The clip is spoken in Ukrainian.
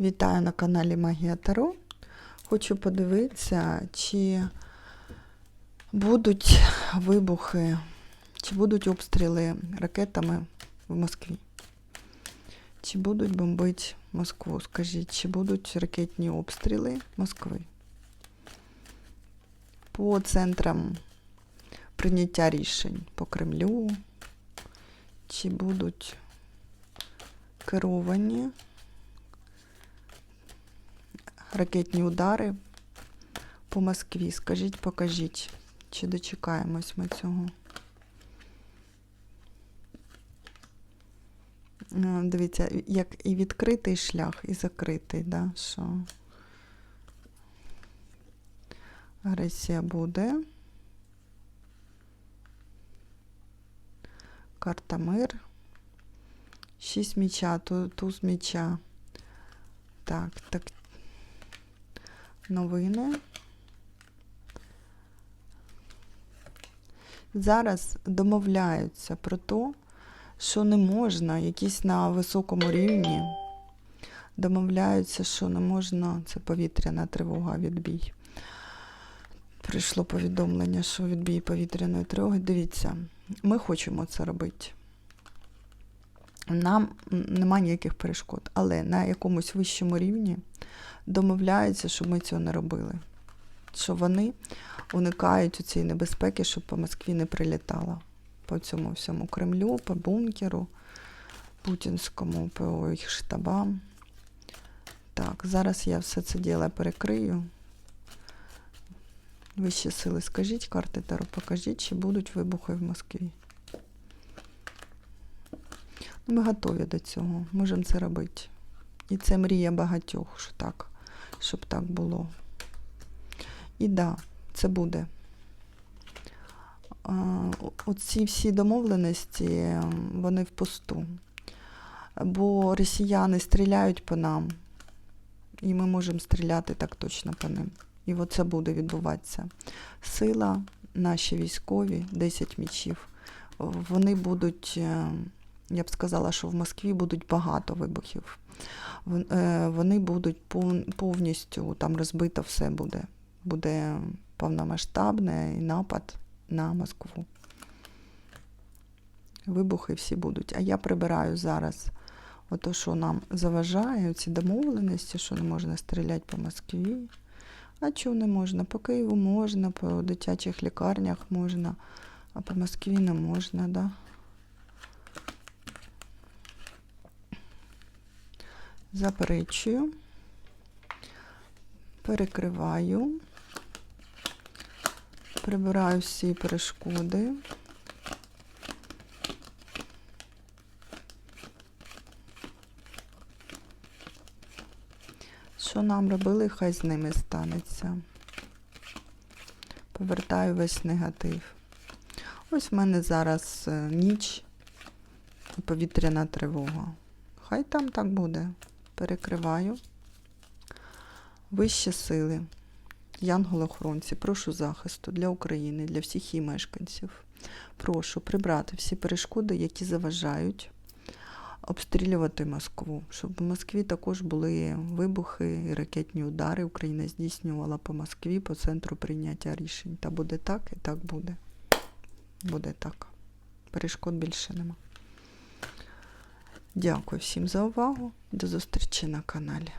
Вітаю на каналі Магія Таро. Хочу подивитися, чи будуть вибухи, чи будуть обстріли ракетами в Москві. Чи будуть бомбити Москву? Скажіть, чи будуть ракетні обстріли Москви? По центрам прийняття рішень по Кремлю, чи будуть керовані ракетні удари по Москві. Скажіть, покажіть, чи дочекаємось ми цього. Е, Дивіться, як і відкритий шлях, і закритий, да, що агресія буде. Карта мир. Шість міча, туз міча. Так, так. Новини. Зараз домовляються про те, що не можна, якісь на високому рівні. Домовляються, що не можна, це повітряна тривога, відбій. Прийшло повідомлення, що відбій повітряної тривоги. Дивіться, ми хочемо це робити. Нам нема ніяких перешкод, але на якомусь вищому рівні домовляються, щоб ми цього не робили. Що вони уникають у цієї небезпеки, щоб по Москві не прилітало. По цьому всьому Кремлю, по бункеру, путінському, по їх штабам. Так, зараз я все це діло перекрию. Вищі сили, скажіть, карти Таро, покажіть, чи будуть вибухи в Москві. Ну, Ми готові до цього, можемо це робити. І це мрія багатьох, що так, щоб так було. І да, це буде. Оці всі домовленості, вони впусту. Бо росіяни стріляють по нам, і ми можемо стріляти так точно по ним. І оце буде відбуватися. Сила, наші військові, 10 мічів, вони будуть, е, я б сказала, що в Москві будуть багато вибухів. Е, Вони будуть повністю там розбито все буде. Буде повномасштабний напад на Москву. Вибухи всі будуть. А я прибираю зараз ото, що нам заважає, ці домовленості, що не можна стріляти по Москві. А чого не можна? По Києву можна, по дитячих лікарнях можна, а по Москві не можна, да? Заперечую, перекриваю, прибираю всі перешкоди. Що нам робили, хай з ними станеться. Повертаю весь негатив. Ось в мене зараз е, ніч і повітряна тривога. Хай там так буде. Перекриваю. Вищі сили. Янголи-охоронці, прошу захисту для України, для всіх її мешканців. Прошу прибрати всі перешкоди, які заважають обстрілювати Москву, щоб в Москві також були вибухи і ракетні удари. Україна здійснювала по Москві, по центру прийняття рішень. Та буде так і так буде. Буде так. Перешкод більше нема. Дякую всім за увагу. До зустрічі на каналі.